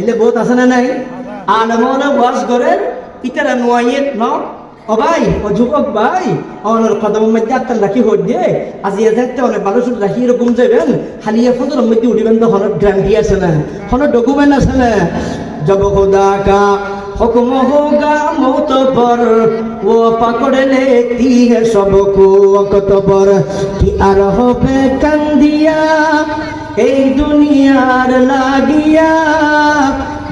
এলে বহুত আছে না নাই? আলমনে ওয়াজ করে ইতারা নোয়াইয়ে ন। ও ভাই ও যুবক ভাই, অনর কদম মধ্যে আত্মার রাখি হই দিয়ে আজি এদেরতে অনেক ভালো সুদ রাখি এরকম যাবেন হালিয়া মধ্যে উঠিবেন তো হনের গ্যারান্টি আছে না হনের ডকুমেন্ট আছে না। জব খুদা হুকুম হোগা মৌত পর, ও হে সবকু অকত পর। কি আর হবে কান্দিয়া, এই দুনিয়ার লাগিয়া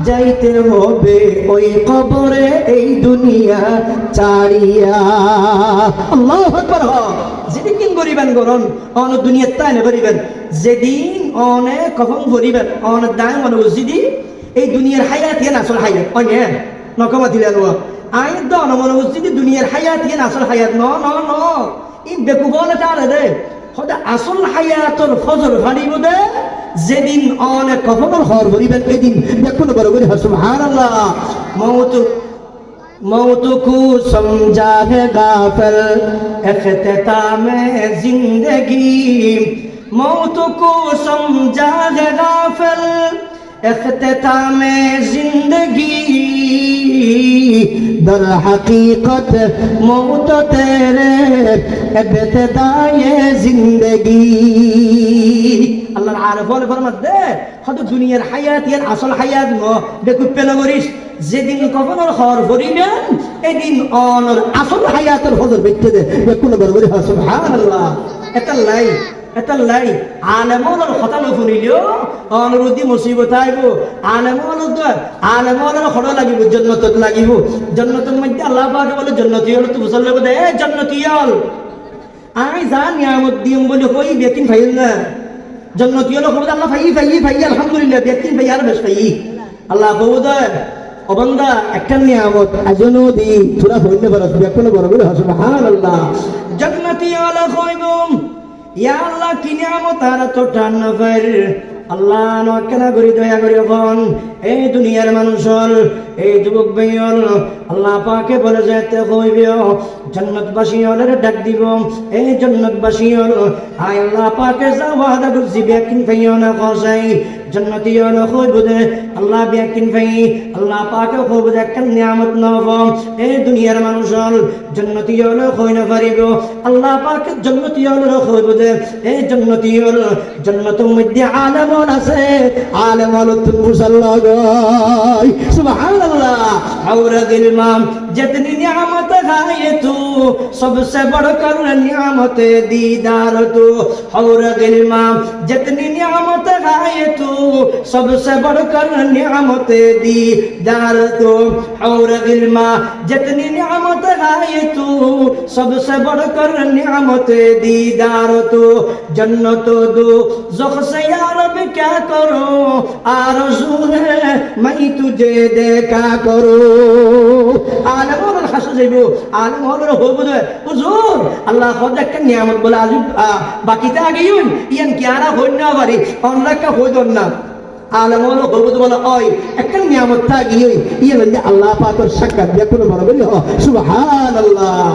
যাইতে হবে ওই কবরে এই দুনিয়া চাড়িয়া আল্লাহ হ। যেদিন কিন করিবেন গরম, অন দুনিয়া তাই না করিবেন যেদিন অনে কখন করিবেন অন দায় মনে যেদিন এই দুনিয়ার হায়াত ইয়ান আসল হায়াত। অনে নকমা দিলেন ও আই দন মনে যেদি দুনিয়ার হায়াত ইয়ান আসল হায়াত। ন ন ন। ই বেকুবলে তারে দে। হতে আসল হায়াতর ফজর ফাড়িব দে যেদিন অনেক কখনো হর ভরিবেন এদিন দেখুন বড় করে সুবহান আল্লাহ মৌত मौत को समझा है गाफल अख्ताम जिंदगी मौत को समझा है गाफल अख्ताम जिंदगी در حقیقت موت تیرے ابتدائے زندگی اللہ عارف والے فرمت دے خود دنیا حیات یا اصل حیات نو دیکھو پیلا گریش যেদিন কখনোর হর করিবেন এদিন অনর আসল হায়াতের হজর ব্যক্তি দে কোনো বড় বড় হাসুল হা আল্লাহ এটা লাই এটা লাই আলেমনের কথা নুশুনিলেও অনুরুদ্ধি মুসিবত আইব আলেমনের আলেমনের হর লাগিব, জন্নতত লাগিব। জন্নতের মধ্যে আল্লাহ পাকে বলে জন্নতি হল তো বুঝল দে জন্নতি হল। আমি যা নিয়ামত দিম বলে হই বেকিন ফাইল না। জন্নতি হলো খবর আল্লাহ ফাই ফাই ফাই আলহামদুলিল্লাহ, বেকিন ফাই আর বেশ ফাই আল্লাহ কবুদ অবন্দা, একটা নিয়ামত আজনো দি, তোরা হইলে বড় বেকুন বড় বলে হাসুন হান আল্লাহ জন্নতি আলা ইয়া আল্লাহ, কি নিয়ামত আর তো টান আল্লাহ নকেনা করি, দয়া করি বোন এই দুনিয়ার মানুষ হল, এই যুবক ভাই হল। আল্লাহ পাকে বলে যেতে কইবে জন্নতবাসী হলের ডাক দিব। এই জন্নতবাসী হল। আয় আল্লাহ পাকে যা ওয়াদা করছি বেকিন ফাইও না, কসাই। জন্নতি হল কইব দে আল্লাহ বেকিন ফাই আল্লাহ পাকে কইব দে একটা নিয়ামত নব এই দুনিয়ার মানুষ হল জন্নতি হল কই না পারিব আল্লাহ পাকে জন্নতি হল কইব দে এই জন্নতি হল জন্নতের মধ্যে আলেমন আছে আলেম হল তুমি মুসল্লা গাই সুবহানাল্লাহ औरत इमाम जितनी नियामत खाए तू सबसे बढ़कर नियामत दीदार तू औरत इमाम जितनी नियामत खाए तू सबसे बढ़कर नियामत दीदार तू औरत इमाम जितनी नियामत खाए तू सबसे बढ़कर नियामत दीदार तू जन्नत दो जुख से यार अब क्या करो आरज़ू है मैं तुझे देखा करो আলেম হলের হাসু যাইব আলেম হলের হইব দে হুজুর আল্লাহ খদ একটা নিয়ামত বলে আজ বাকিতে আগে ইউন ইয়ান কি আরা হইন না পারি অন্য একটা হইদ না আলেম হলো হইব বলে ওই একটা নিয়ামত থাকি ইয়ে বলছে আল্লাহ পাকের সাক্ষাৎ দেখুন বলে বলি সুবহানাল্লাহ